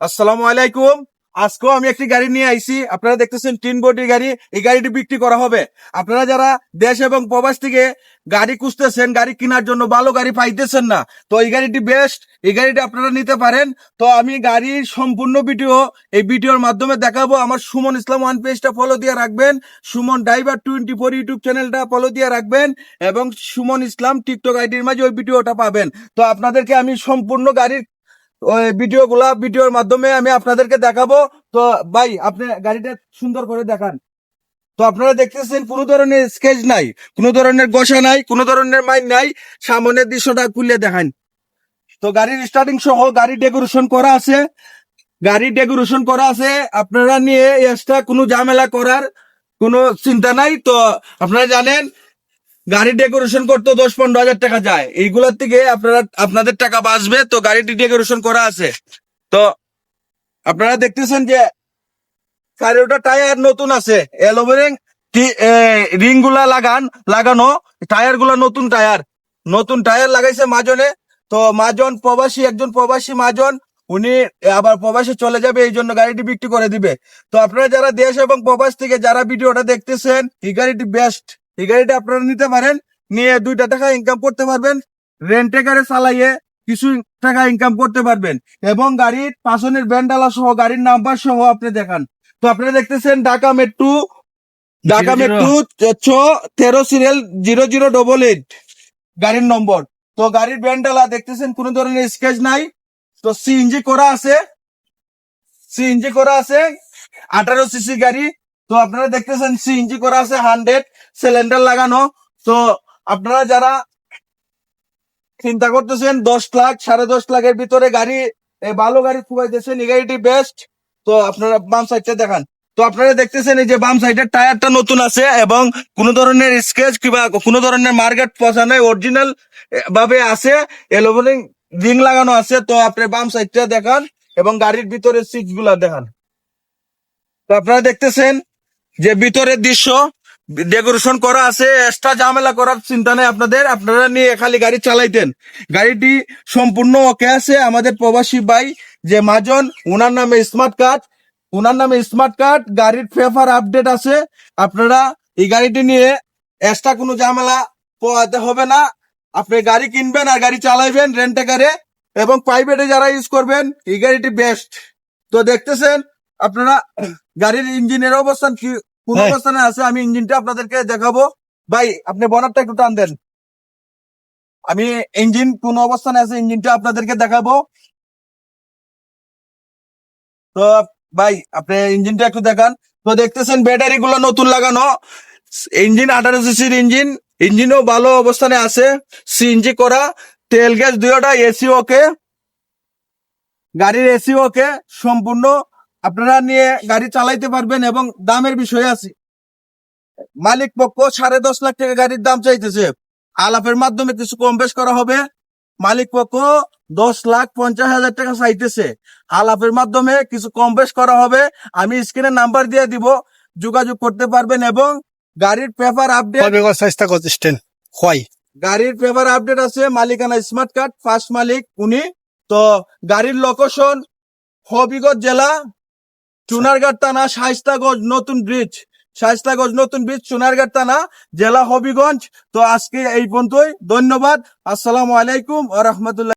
আসসালামু আলাইকুম। আজকেও আমি একটি গাড়ি নিয়ে আইছি। আপনারা দেখতেছেন তিন বডি গাড়ি। এই গাড়িটি বিক্রি করা হবে। আপনারা যারা দেশ এবং প্রবাস থেকে গাড়ি খুঁজতেছেন, গাড়ি কেনার জন্য ভালো গাড়ি পাইতেছেন না, তো এই গাড়িটি বেস্ট এই গাড়িটি আপনারা নিতে পারেন। তো আমি গাড়ির সম্পূর্ণ ভিডিও এই ভিডিওর মাধ্যমে দেখাবো। আমার সুমন ইসলাম ওয়ান পেজটা ফলো দিয়ে রাখবেন। Suman driver twenty four YouTube চ্যানেলটা ফলো দিয়ে রাখবেন। এবং সুমন ইসলাম টিকটক আইডির মাঝে ওই ভিডিওটা পাবেন। তো আপনাদেরকে আমি সম্পূর্ণ গাড়ির ওই ভিডিও গুলা ভিডিওর মাধ্যমে আমি আপনাদেরকে দেখাবো। তো ভাই, আপনি গাড়িটা সুন্দর করে দেখান। তো আপনারা দেখতেছেন, কোনো ধরনের স্কেচ নাই, কোনো ধরনের গোসা নাই, কোনো ধরনের মাইন নাই। সামনের দৃশ্যটা খুলে দেখান। তো গাড়ির স্টার্টিং সহ গাড়ি ডেকোরেশন করা আছে। গাড়ি ডেকোরেশন করা আছে। আপনারা নিয়ে এক্সট্রা কোনো ঝামেলা করার কোনো চিন্তা নাই। তো আপনারা জানেন গাড়ি ডেকোরেশন করতে দশ পনেরো হাজার টাকা যায়। এইগুলোর থেকে আপনারা, আপনাদের টাকা বাঁচবে, তো গাড়িটি ডেকোরেশন করা আছে। তো আপনারা দেখতেছেন যে চারোটা টায়ার নতুন আছে। এলোভেরিং রিংগুলা লাগান, লাগানো টায়ারগুলা নতুন টায়ার। নতুন টায়ার লাগাইছে মাজনে তো মাজন প্রবাসী, একজন প্রবাসী মাজন, উনি আবার প্রবাসে চলে যাবে, এই জন্য গাড়িটি বিক্রি করে দিবে। তো আপনারা যারা দেশ এবং প্রবাস থেকে যারা ভিডিওটা দেখতেছেন, এই গাড়িটি বেস্ট এই গাড়িটা আপনারা নিতে পারেন নিয়ে দুইটা টাকা ইনকাম করতে পারবেন রেন্টে গাড়ি চালাইয়ে কিছু টাকা ইনকাম করতে পারবেন এবং গাড়ির পাশনের ব্যান্ডালা সহ গাড়ির নাম্বার সহ আপনি দেখান। তো আপনারা দেখতেছেন ঢাকা মেট্রো ঢাকা মেট্রো ছ তেরো serial zero zero double eight গাড়ির নম্বর তো গাড়ির ব্যান্ডালা দেখতেছেন কোন ধরনের স্কেচ নাই। তো সিএনজি করা আছে সিএনজি করা আছে আঠারো সিসি গাড়ি তো আপনারা দেখতেছেন সিএনজি করা আছে হান্ড্রেড সিলিন্ডার লাগানো। তো আপনারা যারা চিন্তা করতেছেন দশ লাখ, সাড়ে দশ লাখের ভিতরে গাড়ি ভালো গাড়ি খুবাইতেছেন এই গাড়িটি বেস্ট তো আপনারা বাম সাইডটা দেখান। তো আপনারা দেখতেছেন এই যে বাম সাইডের টায়ারটা নতুন আছে এবং কোন ধরনের স্কেচ কিংবা কোন ধরনের মার্কেট পচা নাই অরিজিনাল ভাবে আছে। এলোভেনিং রিং লাগানো আছে, তো আপনি বাম সাইডটা দেখান এবং গাড়ির ভিতরে সিটগুলা দেখান। তো আপনারা দেখতেছেন যে ভিতরের দৃশ্য ডেকোরেশন করা আছে এক্সট্রা ঝামেলা করার চিন্তা নেই আপনাদের। আপনারা নিয়ে খালি গাড়ি চালাইতেন। গাড়িটি সম্পূর্ণ ওকে আছে। আমাদের প্রবাসী ভাই যে মাজন ওনার নামে স্মার্ট কার্ড ওনার নামে স্মার্ট কার্ড গাড়ির পেপার আপডেট আছে। আপনারা এই গাড়িটি নিয়ে এক্সট্রা কোনো ঝামেলা পোয়াতে হবে না। আপনি গাড়ি কিনবেন আর গাড়ি চালাইবেন রেন্টে গাড়ি এবং প্রাইভেটে যারা ইউজ করবেন, এই গাড়িটি বেস্ট তো দেখতেছেন, আপনারা গাড়ির ইঞ্জিনের অবস্থান কি কোন হ্যাঁ। অবস্থানে আছে? আমি ইঞ্জিনটা আপনাদেরকে দেখাবো। ভাই আপনি বনারটা একটু টান দেন। আমি ইঞ্জিন কোন অবস্থানে আছে ইঞ্জিনটা আপনাদেরকে দেখাবো। তো ভাই আপনি ইঞ্জিনটা একটু দেখান। তো দেখতেছেন ব্যাটারি গুলো নতুন লাগানো। ইঞ্জিন আঠারো সিসির ইঞ্জিন। ইঞ্জিনও ভালো অবস্থানে আছে। সিএনজি করা। তেল গ্যাস দুইটা এসি ওকে। গাড়ির এসি ওকে। সম্পূর্ণ আপনারা নিয়ে গাড়ি চালাইতে পারবেন এবং দামের বিষয় আছে। মালিক পক্ষ সাড়ে দশ লাখ টাকা গাড়ির দাম চাইতেছে। আলাপের মাধ্যমে কিছু কম বেশ করা হবে। মালিক পক্ষ দশ লাখ পঞ্চাশ হাজার টাকা চাইতেছে। আলাপের মাধ্যমে কিছু কম বেশ করা হবে। আমি স্ক্রিনে নাম্বার দিয়ে দিব। যোগাযোগ করতে পারবেন এবং গাড়ির পেপার আপডেট গাড়ির পেপার আপডেট আছে। মালিকানা স্মার্ট কার্ড ফার্স্ট মালিক উনি। তো গাড়ির লোকেশন হবিগঞ্জ জেলা চুনারঘাট থানা শাহিস্তাগঞ্জ নতুন ব্রিজ শাহিস্তাগঞ্জ নতুন ব্রিজ চুনারগাঁট থানা, জেলা হবিগঞ্জ। তো আজকে এই পর্যন্তই, ধন্যবাদ। আসসালামু আলাইকুম আ রহমতুল্লাহ।